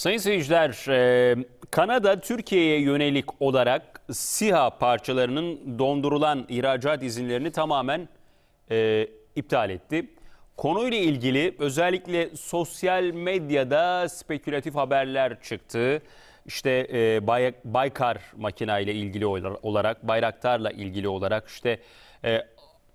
Sayın seyirciler, e, Kanada Türkiye'ye yönelik olarak SİHA parçalarının dondurulan ihracat izinlerini tamamen e, iptal etti. Konuyla ilgili özellikle sosyal medyada spekülatif haberler çıktı. İşte e, Bay- Baykar makina ile ilgili ola- olarak, Bayraktar'la ilgili olarak işte e,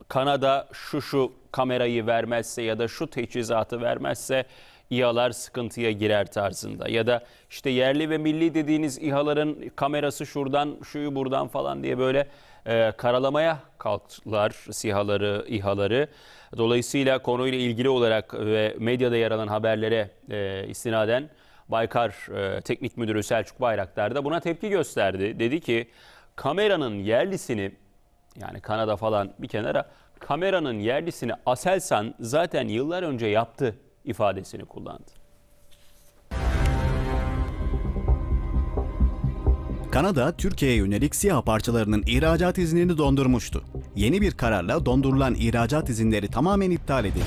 Kanada şu şu kamerayı vermezse ya da şu teçhizatı vermezse İHA'lar sıkıntıya girer tarzında. Ya da işte yerli ve milli dediğiniz İHA'ların kamerası şuradan, şuyu buradan falan diye böyle e, karalamaya kalktılar SİHA'ları, İHA'ları. Dolayısıyla konuyla ilgili olarak ve medyada yer alan haberlere e, istinaden Baykar e, Teknik Müdürü Selçuk Bayraktar da buna tepki gösterdi. Dedi ki kameranın yerlisini yani Kanada falan bir kenara kameranın yerlisini Aselsan zaten yıllar önce yaptı ifadesini kullandı. Kanada, Türkiye'ye yönelik SİHA parçalarının ihracat iznini dondurmuştu. Yeni bir kararla dondurulan ihracat izinleri tamamen iptal edildi.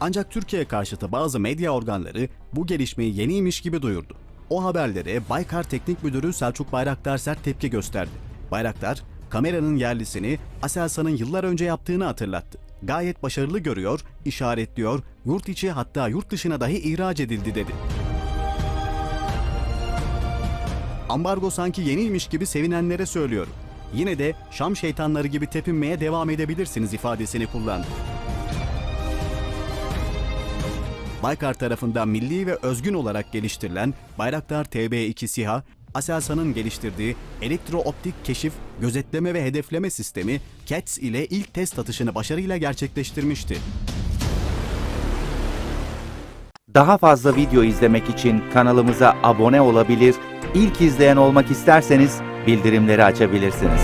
Ancak Türkiye karşıtı bazı medya organları bu gelişmeyi yeniymiş gibi duyurdu. O haberlere Baykar Teknik Müdürü Selçuk Bayraktar sert tepki gösterdi. Bayraktar, kameranın yerlisini Aselsan'ın yıllar önce yaptığını hatırlattı. Gayet başarılı görüyor, işaretliyor, yurt içi hatta yurt dışına dahi ihraç edildi dedi. Ambargo sanki yeniymiş gibi sevinenlere söylüyorum. Yine de Şam şeytanları gibi tepinmeye devam edebilirsiniz ifadesini kullandı. Baykar tarafından milli ve özgün olarak geliştirilen Bayraktar TB2 SİHA, Aselsan'ın geliştirdiği elektrooptik keşif, gözetleme ve hedefleme sistemi CATS ile ilk test atışını başarıyla gerçekleştirmişti. Daha fazla video izlemek için kanalımıza abone olabilir, ilk izleyen olmak isterseniz bildirimleri açabilirsiniz.